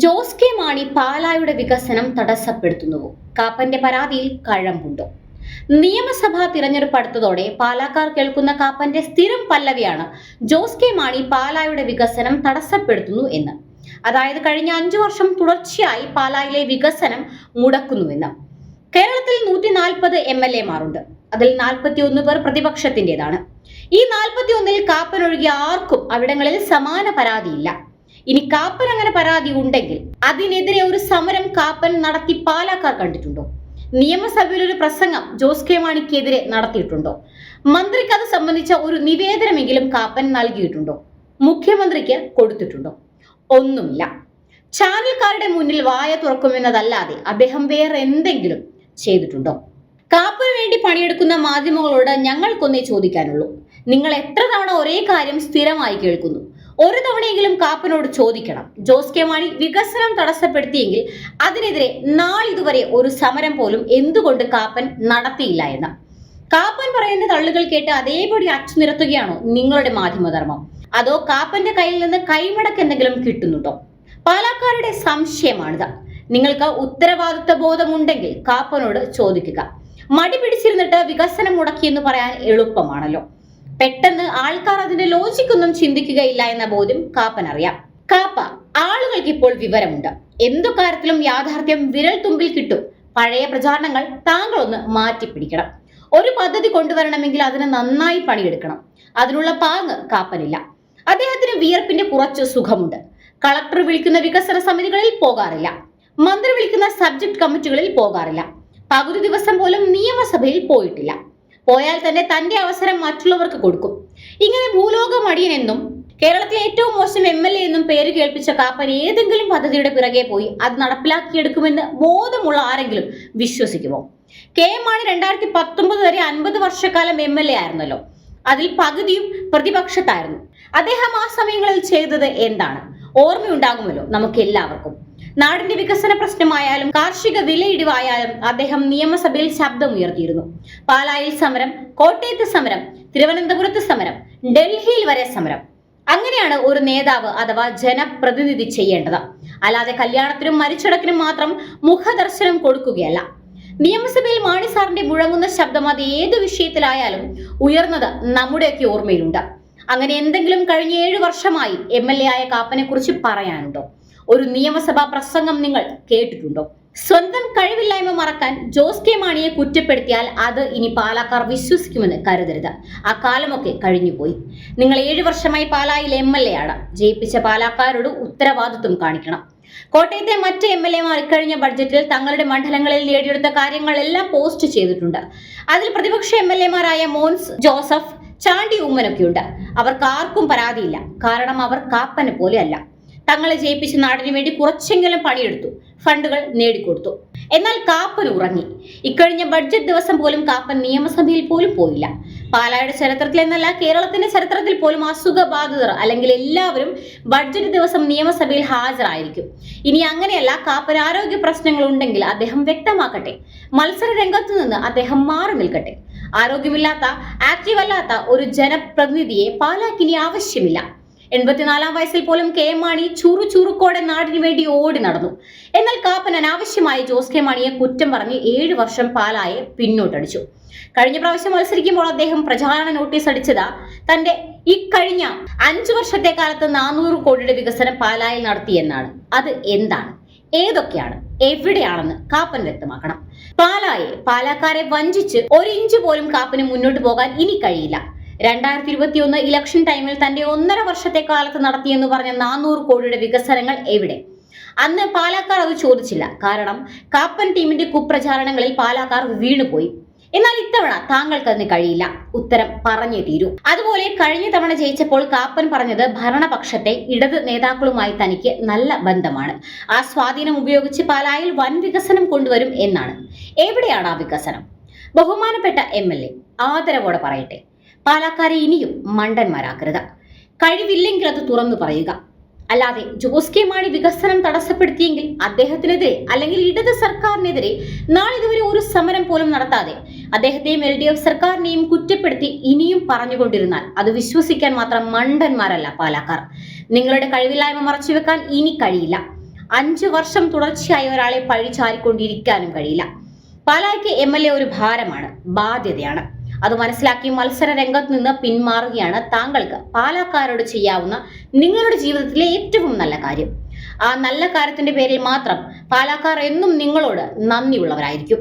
Jose K Mani പാലായുടെ വികസനം തടസ്സപ്പെടുത്തുന്നു കാപ്പന്റെ പരാതിയിൽ കഴമ്പുണ്ടോ? നിയമസഭാ തിരഞ്ഞെടുപ്പ് അടുത്തതോടെ പാലാക്കാർ കേൾക്കുന്ന കാപ്പന്റെ സ്ഥിരം പല്ലവിയാണ് ജോസ് കെ മാണി പാലായുടെ വികസനം തടസ്സപ്പെടുത്തുന്നു എന്ന്. അതായത് കഴിഞ്ഞ അഞ്ചു വർഷം തുടർച്ചയായി പാലായിലെ വികസനം മുടക്കുന്നുവെന്ന്. കേരളത്തിൽ നൂറ്റി നാൽപ്പത് എം എൽ എമാരുണ്ട്. അതിൽ നാൽപ്പത്തി ഒന്ന് പേർ പ്രതിപക്ഷത്തിന്റേതാണ് ഈ നാൽപ്പത്തി ഒന്നിൽ കാപ്പനൊഴികെ ആർക്കും അവിടങ്ങളിൽ സമാന പരാതിയില്ല. ഇനി കാപ്പൻ അങ്ങനെ പരാതി ഉണ്ടെങ്കിൽ അതിനെതിരെ ഒരു സമരം കാപ്പൻ നടത്തി പാലാക്കാർ കണ്ടിട്ടുണ്ടോ? നിയമസഭയിൽ ഒരു പ്രസംഗം ജോസ് കെ മാണിക്കെതിരെ നടത്തിയിട്ടുണ്ടോ? മന്ത്രിക്ക് അത് സംബന്ധിച്ച ഒരു നിവേദനമെങ്കിലും കാപ്പൻ നൽകിയിട്ടുണ്ടോ? മുഖ്യമന്ത്രിക്ക് കൊടുത്തിട്ടുണ്ടോ? ഒന്നുമില്ല. ചാനൽക്കാരുടെ മുന്നിൽ വായ തുറക്കുമെന്നതല്ലാതെ അദ്ദേഹം വേറെ എന്തെങ്കിലും ചെയ്തിട്ടുണ്ടോ? കാപ്പന് വേണ്ടി പണിയെടുക്കുന്ന മാധ്യമങ്ങളോട് ഞങ്ങൾക്കൊന്നേ ചോദിക്കാനുള്ളൂ. നിങ്ങൾ എത്ര തവണ ഒരേ കാര്യം സ്ഥിരമായി കേൾക്കുന്നു? ഒരു തവണയെങ്കിലും കാപ്പനോട് ചോദിക്കണം. ജോസ് കെ മാണി വികസനം തടസ്സപ്പെടുത്തിയെങ്കിൽ അതിനെതിരെ നാളിതുവരെ ഒരു സമരം പോലും എന്തുകൊണ്ട് കാപ്പൻ നടത്തിയില്ല എന്ന്. കാപ്പൻ പറയുന്ന തള്ളുകൾ കേട്ട് അതേപടി അച്ചു നിരത്തുകയാണോ നിങ്ങളുടെ മാധ്യമധർമ്മം? അതോ കാപ്പന്റെ കയ്യിൽ നിന്ന് കൈമടക്ക് എന്തെങ്കിലും കിട്ടുന്നുണ്ടോ? പാലക്കാരുടെ സംശയമാണിത്. നിങ്ങൾക്ക് ഉത്തരവാദിത്വ ബോധമുണ്ടെങ്കിൽ കാപ്പനോട് ചോദിക്കുക. മടി പിടിച്ചിരുന്നിട്ട് വികസനം മുടക്കിയെന്ന് പറയാൻ എളുപ്പമാണല്ലോ. പെട്ടെന്ന് ആൾക്കാർ അതിന്റെ ലോജിക്കൊന്നും ചിന്തിക്കുകയില്ല എന്ന ബോധ്യം കാപ്പനറിയാം. കാപ്പ ആളുകൾക്ക് ഇപ്പോൾ വിവരമുണ്ട്. എന്തു കാര്യത്തിലും യാഥാർത്ഥ്യം വിരൽ തുമ്പിൽ കിട്ടും. പഴയ പ്രചാരണങ്ങൾ താങ്കളൊന്ന് മാറ്റിപ്പിടിക്കണം. ഒരു പദ്ധതി കൊണ്ടുവരണമെങ്കിൽ അതിന് നന്നായി പണിയെടുക്കണം. അതിനുള്ള പാങ്ങ് കാപ്പനില്ല. അദ്ദേഹത്തിന് വിയർപ്പിന്റെ കുറച്ച് സുഖമുണ്ട്. കളക്ടർ വിളിക്കുന്ന വികസന സമിതികളിൽ പോകാറില്ല. മന്ത്രി വിളിക്കുന്ന സബ്ജക്ട് കമ്മിറ്റികളിൽ പോകാറില്ല. പകുതി ദിവസം പോലും നിയമസഭയിൽ പോയിട്ടില്ല. പോയാൽ തന്നെ തന്റെ അവസരം മറ്റുള്ളവർക്ക് കൊടുക്കും. ഇങ്ങനെ ഭൂലോക മടിയനെന്നും കേരളത്തിലെ ഏറ്റവും മോശം എം എൽ എ എന്നും പേര് കേൾപ്പിച്ച കാപ്പൻ ഏതെങ്കിലും പദ്ധതിയുടെ പിറകെ പോയി അത് നടപ്പിലാക്കിയെടുക്കുമെന്ന് ബോധമുള്ള ആരെങ്കിലും വിശ്വസിക്കുമോ? കെ എം മാണി രണ്ടായിരത്തി പത്തൊമ്പത് വരെ അൻപത് വർഷക്കാലം എം എൽ എ ആയിരുന്നല്ലോ. അതിൽ പകുതിയും പ്രതിപക്ഷത്തായിരുന്നു. അദ്ദേഹം ആ സമയങ്ങളിൽ ചെയ്തത് എന്താണ്? ഓർമ്മയുണ്ടാകുമല്ലോ നമുക്ക് എല്ലാവർക്കും. നാടിന്റെ വികസന പ്രശ്നമായാലും കാർഷിക വിലയിടിവായാലും അദ്ദേഹം നിയമസഭയിൽ ശബ്ദമുയർത്തിയിരുന്നു. പാലായിൽ സമരം കോട്ടയത്ത് സമരം തിരുവനന്തപുരത്ത് സമരം ഡൽഹിയിൽ വരെ സമരം. അങ്ങനെയാണ് ഒരു നേതാവ് അഥവാ ജനപ്രതിനിധി ചെയ്യേണ്ടത്. അല്ലാതെ കല്യാണത്തിനും മരിച്ചടക്കിനും മാത്രം മുഖദർശനം കൊടുക്കുകയല്ല. നിയമസഭയിൽ മാണി സാറിന്റെ മുഴങ്ങുന്ന ശബ്ദം അത് ഏത് വിഷയത്തിലായാലും ഉയർന്നത് നമ്മുടെയൊക്കെ ഓർമ്മയിലുണ്ട്. അങ്ങനെ എന്തെങ്കിലും കഴിഞ്ഞ ഏഴു വർഷമായി എം എൽ എ ആയ കാപ്പനെ കുറിച്ച് പറയാനുണ്ടോ? ഒരു നിയമസഭാ പ്രസംഗം നിങ്ങൾ കേട്ടിട്ടുണ്ടോ? സ്വന്തം കഴിവില്ലായ്മ മറക്കാൻ ജോസ് കെ മാണിയെ കുറ്റപ്പെടുത്തിയാൽ അത് ഇനി പാലാക്കാർ വിശ്വസിക്കുമെന്ന് കരുതരുത്. ആ കാലമൊക്കെ കഴിഞ്ഞുപോയി. നിങ്ങൾ ഏഴു വർഷമായി പാലായിൽ എം എൽ എ ആണ്. ജയിപ്പിച്ച പാലാക്കാരോട് ഉത്തരവാദിത്വം കാണിക്കണം. കോട്ടയത്തെ മറ്റ് എം എൽ എമാർ ഇക്കഴിഞ്ഞ ബഡ്ജറ്റിൽ തങ്ങളുടെ മണ്ഡലങ്ങളിൽ നേടിയെടുത്ത കാര്യങ്ങളെല്ലാം പോസ്റ്റ് ചെയ്തിട്ടുണ്ട്. അതിൽ പ്രതിപക്ഷ എം എൽ എമാരായ മോൻസ് ജോസഫ് ചാണ്ടി ഉമ്മനൊക്കെയുണ്ട്. അവർക്ക് ആർക്കും പരാതിയില്ല. കാരണം അവർ കാപ്പനെ പോലെയല്ല തങ്ങളെ ജയിപ്പിച്ച നാടിന് വേണ്ടി കുറച്ചെങ്കിലും പണിയെടുത്തു. ഫണ്ടുകൾ നേടിക്കൊടുത്തു. എന്നാൽ കാപ്പൻ ഉറങ്ങി. ഇക്കഴിഞ്ഞ ബഡ്ജറ്റ് ദിവസം പോലും കാപ്പൻ നിയമസഭയിൽ പോലും പോയില്ല. പാലായുടെ ചരിത്രത്തിൽ എന്നല്ല കേരളത്തിന്റെ ചരിത്രത്തിൽ പോലും അസുഖബാധിതർ അല്ലെങ്കിൽ എല്ലാവരും ബഡ്ജറ്റ് ദിവസം നിയമസഭയിൽ ഹാജരായിരിക്കും. ഇനി അങ്ങനെയല്ല കാപ്പൻ ആരോഗ്യ പ്രശ്നങ്ങൾ ഉണ്ടെങ്കിൽ അദ്ദേഹം വ്യക്തമാക്കട്ടെ. മത്സര രംഗത്തു നിന്ന് അദ്ദേഹം മാറി നിൽക്കട്ടെ. ആരോഗ്യമില്ലാത്ത ആക്റ്റീവ് അല്ലാത്ത ഒരു ജനപ്രതിനിധിയെ പാലാക്കിനി ആവശ്യമില്ല. എൺപത്തിനാലാം വയസ്സിൽ പോലും കെ എം മാണി ചുറു ചുറുക്കോടെ നാടിനു വേണ്ടി ഓടി നടന്നു. എന്നാൽ കാപ്പൻ അനാവശ്യമായി ജോസ് കെ മാണിയെ കുറ്റം പറഞ്ഞ് ഏഴു വർഷം പാലായെ പിന്നോട്ടടിച്ചു. കഴിഞ്ഞ പ്രാവശ്യം മത്സരിക്കുമ്പോൾ അദ്ദേഹം പ്രചാരണ നോട്ടീസ് അടിച്ചത്. തന്റെ ഇക്കഴിഞ്ഞ അഞ്ചു വർഷത്തെ കാലത്ത് നാനൂറ് കോടിയുടെ വികസനം പാലായിൽ നടത്തിയെന്നാണ് അത് എന്താണ്? ഏതൊക്കെയാണ്? എവിടെയാണെന്ന് കാപ്പൻ വ്യക്തമാക്കണം. പാലായെ പാലാക്കാരെ വഞ്ചിച്ച് ഒരു ഇഞ്ച് പോലും കാപ്പന് മുന്നോട്ട് പോകാൻ ഇനി കഴിയില്ല. രണ്ടായിരത്തി ഇരുപത്തിയൊന്ന് ഇലക്ഷൻ ടൈമിൽ തന്റെ ഒന്നര വർഷത്തെ കാലത്ത് നടത്തിയെന്ന് പറഞ്ഞ നാനൂറ് കോടിയുടെ വികസനങ്ങൾ എവിടെ? അന്ന് പാലാക്കാർ അത് ചോദിച്ചില്ല. കാരണം കാപ്പൻ ടീമിന്റെ കുപ്രചാരണങ്ങളിൽ പാലാക്കാർ വീണുപോയി. എന്നാൽ ഇത്തവണ താങ്കൾക്ക് അതിന് കഴിയില്ല. ഉത്തരം പറഞ്ഞു തീരൂ. അതുപോലെ കഴിഞ്ഞ തവണ ജയിച്ചപ്പോൾ കാപ്പൻ പറഞ്ഞത് ഭരണപക്ഷത്തെ ഇടത് നേതാക്കളുമായി തനിക്ക് നല്ല ബന്ധമാണ്. ആ സ്വാധീനം ഉപയോഗിച്ച് പാലായിൽ വൻ വികസനം കൊണ്ടുവരും എന്നാണ്. എവിടെയാണ് ആ വികസനം? ബഹുമാനപ്പെട്ട എം എൽ എ ആദരവോടെ പറയട്ടെ. പാലക്കാരെ ഇനിയും മണ്ടന്മാരാക്കരുത്. കഴിവില്ലെങ്കിൽ അത് തുറന്നു പറയുക. അല്ലാതെ ജോസ് കെ മാണി വികസനം തടസ്സപ്പെടുത്തിയെങ്കിൽ അദ്ദേഹത്തിനെതിരെ അല്ലെങ്കിൽ ഇടത് സർക്കാരിനെതിരെ നാളിതുവരെ ഒരു സമരം പോലും നടത്താതെ അദ്ദേഹത്തെയും എൽ ഡി എഫ് സർക്കാരിനെയും കുറ്റപ്പെടുത്തി ഇനിയും പറഞ്ഞുകൊണ്ടിരുന്നാൽ അത് വിശ്വസിക്കാൻ മാത്രം മണ്ടന്മാരല്ല പാലക്കാർ. നിങ്ങളുടെ കഴിവില്ലായ്മ മറച്ചുവെക്കാൻ ഇനി കഴിയില്ല. അഞ്ചു വർഷം തുടർച്ചയായി ഒരാളെ പഴിചാരിക്കൊണ്ടിരിക്കാനും കഴിയില്ല. പാലായ്ക്ക് എം എൽ എ ഒരു ഭാരമാണ് ബാധ്യതയാണ്. അത് മനസ്സിലാക്കി മത്സര രംഗത്ത് നിന്ന് പിന്മാറുകയാണ് താങ്കൾക്ക് പാലക്കാരോട് ചെയ്യാവുന്ന നിങ്ങളുടെ ജീവിതത്തിലെ ഏറ്റവും നല്ല കാര്യം. ആ നല്ല കാര്യത്തിന്റെ പേരിൽ മാത്രം പാലക്കാർ എന്നും നിങ്ങളോട് നന്ദിയുള്ളവരായിരിക്കും.